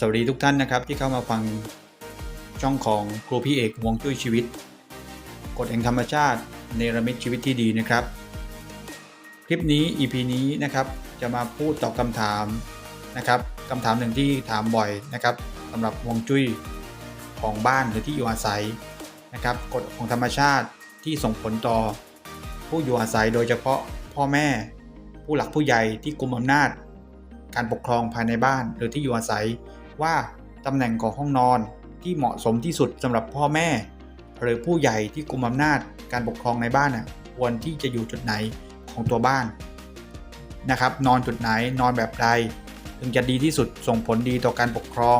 สวัสดีทุกท่านนะครับที่เข้ามาฟังช่องของครูพี่เอกวงจุ้ยชีวิต กฎแห่งธรรมชาติเนรมิตชีวิตที่ดีนะครับ คลิปนี้ EP นี้นะครับจะมาพูดตอบคำถามนะครับคำถามหนึ่งที่ถามบ่อยนะครับสำหรับวงจุ้ยของบ้านหรือที่อยู่อาศัยนะครับกฎของธรรมชาติที่ส่งผลต่อ ผู้อยู่อาศัยโดยเฉพาะพ่อแม่ ผู้หลักผู้ใหญ่ที่กุมอำนาจ การปกครองภายในบ้านหรือที่อยู่อาศัย ว่าตำแหน่งของห้องนอนที่เหมาะสมที่สุดสำหรับพ่อแม่ หรือผู้ใหญ่ที่กุมอำนาจการปกครองในบ้านน่ะควรที่จะอยู่จุดไหนของตัวบ้านนะครับ นอนจุดไหนนอนแบบใดถึงจะดีที่สุดส่งผลดีต่อการปกครอง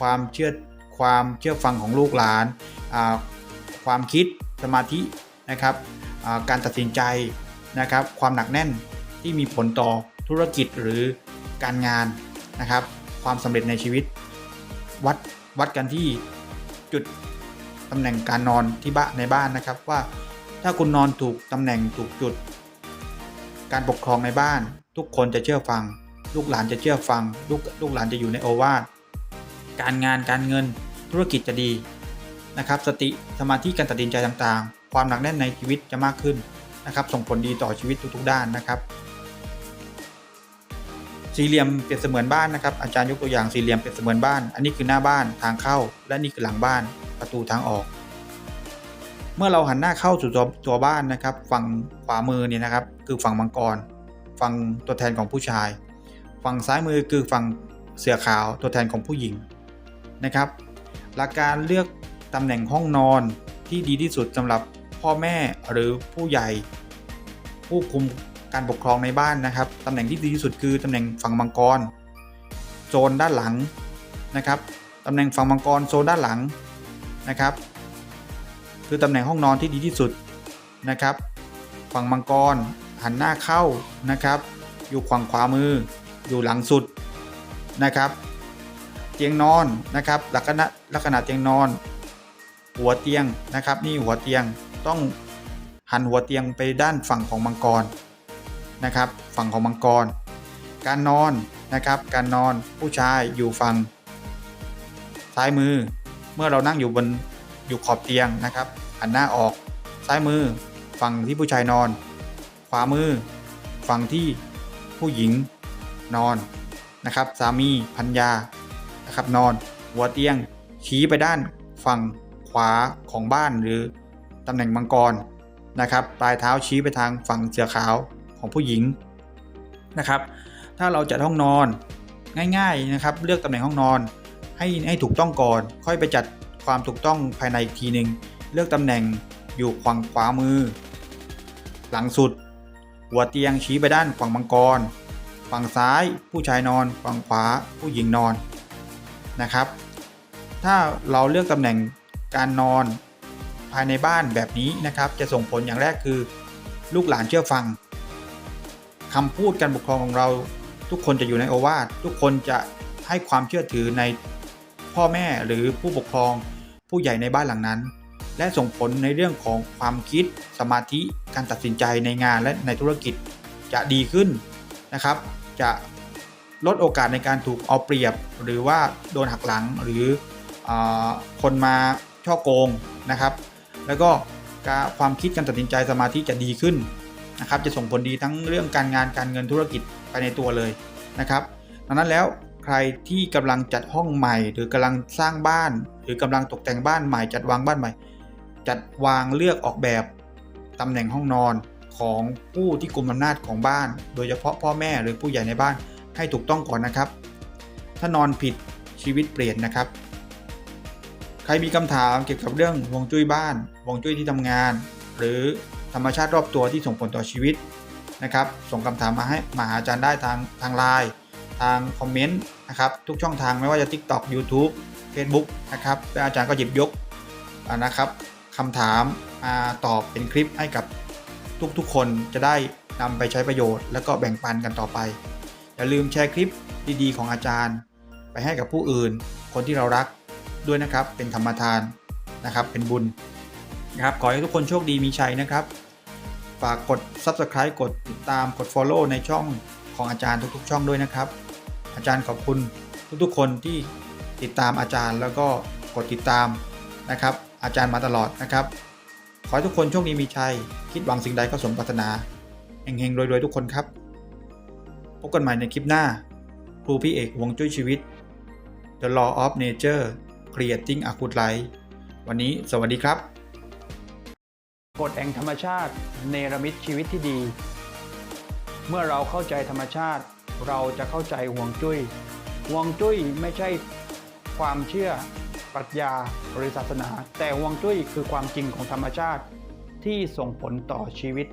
ความเชื่อความเชื่อฟังของลูกหลาน ความคิดสมาธินะครับการตัดสินใจนะครับ ความหนักแน่นที่มีผลต่อธุรกิจหรือการงานนะครับ ความสำเร็จในชีวิต วัดวัดกันที่จุดตำแหน่งการนอนที่บ้านในบ้านนะครับ ว่าถ้าคุณนอนถูกตำแหน่งถูกจุด การปกครองในบ้าน ทุกคนจะเชื่อฟัง ลูกหลานจะเชื่อฟัง ลูกลูกหลานจะอยู่ในโอวาทการงานการเงินธุรกิจจะดีนะครับ สติสมาธิการตัดสินใจต่างๆ ความหนักแน่นในชีวิตจะมากขึ้นนะครับ ส่งผลดีต่อชีวิตทุกๆด้านนะครับ สี่เหลี่ยมเปรียบเสมือนบ้านนะครับอาจารย์ยกตัวอย่างสี่เหลี่ยมเปรียบเสมือนบ้าน อันนี้คือหน้าบ้านทางเข้า และนี่คือหลังบ้านประตูทางออก เมื่อเราหันหน้าเข้าสู่ตัวตัวบ้านนะครับ ฝั่งขวามือเนี่ยนะครับ คือฝั่งมังกร ฝั่งตัวแทนของผู้ชาย ฝั่งซ้ายมือคือฝั่งเสือขาวตัวแทนของผู้หญิงนะครับ หลักการเลือกตำแหน่งห้องนอนที่ดีที่สุดสำหรับพ่อแม่หรือผู้ใหญ่ ผู้คุม การปกครองในบ้านนะครับตำแหน่งที่ดีที่สุดคือตำแหน่งฝั่งมังกร โซนด้านหลังนะครับตำแหน่งฝั่งมังกรโซนด้านหลังนะครับคือตำแหน่งห้องนอนที่ดีที่สุดนะครับ ฝั่งมังกรหันหน้าเข้านะครับ อยู่ฝั่งขวามือ อยู่หลังสุดนะครับ เตียงนอนนะครับลักษณะลักษณะเตียงนอน หัวเตียงนะครับ นี่หัวเตียงต้องหันหัวเตียงไปด้านฝั่งของมังกร นะครับ ฝั่งของมังกร การนอนนะครับ การนอนผู้ชายอยู่ฝั่งซ้ายมือ เมื่อเรานั่งอยู่บนอยู่ขอบเตียงนะครับหันหน้าออกซ้ายมือฝั่งที่ผู้ชายนอน ขวามือฝั่งที่ผู้หญิงนอนนะครับ สามีพัญญานะครับนอน หัวเตียงชี้ไปด้านฝั่งขวาของบ้านหรือตำแหน่งมังกรนะครับ ปลายเท้าชี้ไปทางฝั่งเสือขาว ของผู้หญิงนะครับ ถ้าเราจัดห้องนอนง่ายๆนะครับ เลือกตำแหน่งห้องนอนให้ให้ถูกต้องก่อน ค่อยไปจัดความถูกต้องภายในอีกทีหนึ่งเลือกตำแหน่งอยู่ฝั่งขวามือ หลังสุด หัวเตียงชี้ไปด้านฝั่งมังกร ฝั่งซ้ายผู้ชายนอน ฝั่งขวาผู้หญิงนอนนะครับ ถ้าเราเลือกตำแหน่งการนอนภายในบ้านแบบนี้นะครับ จะส่งผลอย่างแรกคือ ลูกหลานเชื่อฟัง คำพูดการปกครองของเรา ทุกคนจะอยู่ในโอวาททุกคนจะให้ความเชื่อถือในพ่อแม่หรือผู้ปกครองผู้ใหญ่ในบ้านหลังนั้น และส่งผลในเรื่องของความคิดสมาธิการตัดสินใจในงานและในธุรกิจจะดีขึ้นนะครับ จะลดโอกาสในการถูกเอาเปรียบ หรือว่าโดนหักหลังหรืออคนมาช่อโกงนะครับ แล้วก็ความคิดการตัดสินใจสมาธิจะดีขึ้น นะครับจะส่งผลดีทั้งเรื่องการงานการเงินธุรกิจไปในตัวเลยนะครับดังนั้นแล้วใครที่กำลังจัดห้องใหม่ หรือกำลังสร้างบ้าน หรือกำลังตกแต่งบ้านใหม่ จัดวางบ้านใหม่ จัดวางเลือกออกแบบตำแหน่งห้องนอนของผู้ที่กลุ่มอำนาจของบ้าน โดยเฉพาะพ่อแม่หรือผู้ใหญ่ในบ้านให้ถูกต้องก่อนนะครับ ถ้านอนผิดชีวิตเปลี่ยนนะครับ ใครมีคำถามเกี่ยวกับเรื่องวงจุ้ยบ้านวงจุ้ยที่ทำงาน หรือ ธรรมชาติรอบตัวที่ส่งผลต่อชีวิตนะครับ ส่งคำถามมาให้มาหาอาจารย์ได้ทางทางไลน์ทางคอมเมนต์นะครับทุกช่องทางไม่ว่าจะ TikTok YouTube Facebook นะครับและอาจารย์ก็หยิบยกนะครับคำถามมาตอบเป็นคลิปให้กับทุกๆ คนจะได้นำไปใช้ประโยชน์ แล้วก็แบ่งปันกันต่อไป อย่าลืมแชร์คลิปดีๆ ของอาจารย์ ไปให้กับผู้อื่น คนที่เรารักด้วยนะครับเป็นธรรมทานนะครับเป็นบุญ นะครับขอให้ทุกคนโชคดีมีชัยนะครับ ฝากกด Subscribe กดติดตามกด Follow ในช่องของอาจารย์ทุกๆ ช่องด้วยนะครับ อาจารย์ขอบคุณทุกๆ คนที่ติดตามอาจารย์แล้วก็กดติดตามนะครับ อาจารย์มาตลอดนะครับ ขอให้ทุกคนโชคดีมีชัย คิดหวังสิ่งใดก็สมปรารถนาเฮงๆรวยๆทุกคนครับพบกันใหม่ในคลิปหน้าครูพี่เอกวงจุ้ยชีวิต The Law of Nature Creating a Good Life วันนี้สวัสดีครับ กฎแห่งธรรมชาติเนรมิตชีวิตที่ดี เมื่อเราเข้าใจธรรมชาติ เราจะเข้าใจห่วงจุ้ยห่วงจุ้ยไม่ใช่ความเชื่อปรัชญาหรือศาสนา แต่ห่วงจุ้ยคือความจริงของธรรมชาติที่ส่งผลต่อชีวิต